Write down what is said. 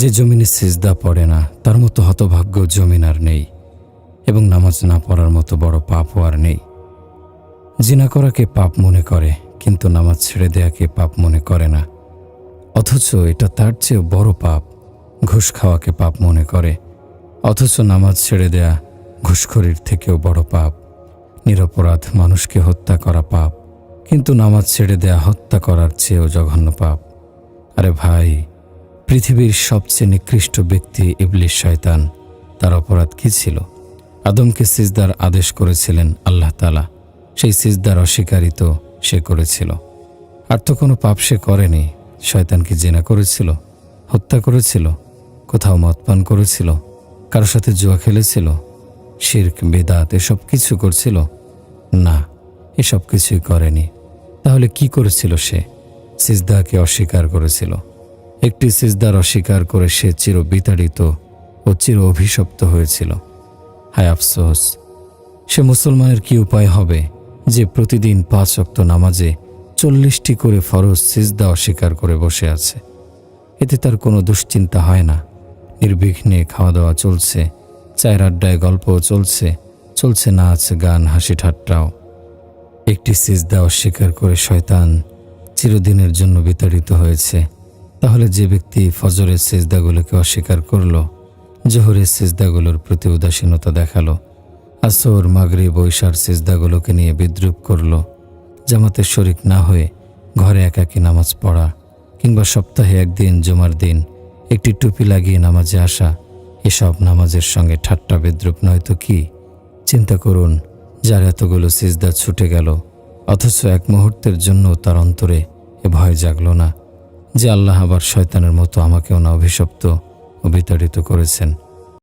যে জমিনে সিজদা পড়ে না, তার মতো হতভাগ্য জমিন আর নেই, এবং নামাজ না পড়ার মতো বড় পাপও আর নেই। জিনা করাকে পাপ মনে করে, কিন্তু নামাজ ছেড়ে দেয়াকে পাপ মনে করে না। অথচ এটা তার চেয়ে বড় পাপ, ঘুষ খাওয়াকে পাপ মনে করে। অথচ নামাজ ছেড়ে দেয়া ঘুষখোরির থেকেও বড় পাপ, নিরপরাধ মানুষকে হত্যা করা পাপ, কিন্তু নামাজ ছেড়ে দেয়া হত্যা করার চেয়েও জঘন্য পাপ। আরে ভাই পৃথিবীর সবচেয়ে নিকৃষ্ট ব্যক্তি ইবলিশ শয়তান। তার অপরাধ কি ছিল? আদমকে সিজদার আদেশ করেছিলেন আল্লাহ তালা সেই সিজদার অস্বীকারিত সে করেছিল। আর তো কোনো পাপ সে করেনি। শয়তান কি জেনা করেছিল? হত্যা করেছিল? কোথাও মদ পান করেছিল? কারও সাথে জুয়া খেলেছিল? শির্ক, বেদাত, এসব কিছু করছিল? না, এসব কিছুই করেনি। তাহলে কি করেছিল সে? সিজদাকে অস্বীকার করেছিল। একটি সিজদার অস্বীকার করে সে চির বিতাড়িত ও চির অভিশপ্ত হয়েছিল। হায় আফসোস, সে মুসলমানের কি উপায় হবে যে প্রতিদিন পাঁচ অক্ত নামাজে চল্লিশটি করে ফরজ সিজদা অস্বীকার করে বসে আছে? এতে তার কোনো দুশ্চিন্তা হয় না। নির্বিঘ্নে খাওয়া দাওয়া চলছে, চায়ের আড্ডায় গল্পও চলছে চলছে নাচ, গান হাসি ঠাট্টাও একটি সিজদা অস্বীকার করে শয়তান চিরদিনের জন্য বিতাড়িত হয়েছে। তাহলে যে ব্যক্তি ফজরের সেজদাগুলোকে অস্বীকার করল, জোহরের সেজদাগুলোর প্রতি উদাসীনতা দেখাল, আসর মাগরি বৈশার সিজদাগুলোকে নিয়ে বিদ্রুপ করল, জামাতের শরিক না হয়ে ঘরে একাকী নামাজ পড়া, কিংবা সপ্তাহে একদিন জুমার দিন একটি টুপি লাগিয়ে নামাজে আসা, এসব নামাজের সঙ্গে ঠাট্টা বিদ্রুপ নয়তো কি? চিন্তা করুন, যার এতগুলো সিজদা ছুটে গেল, অথচ এক মুহূর্তের জন্য তার অন্তরে এ ভয় জাগল না। যে আল্লাহ আবার শয়তানের মতো আমাকেও না অভিশপ্ত ও বিতাড়িত করেছেন।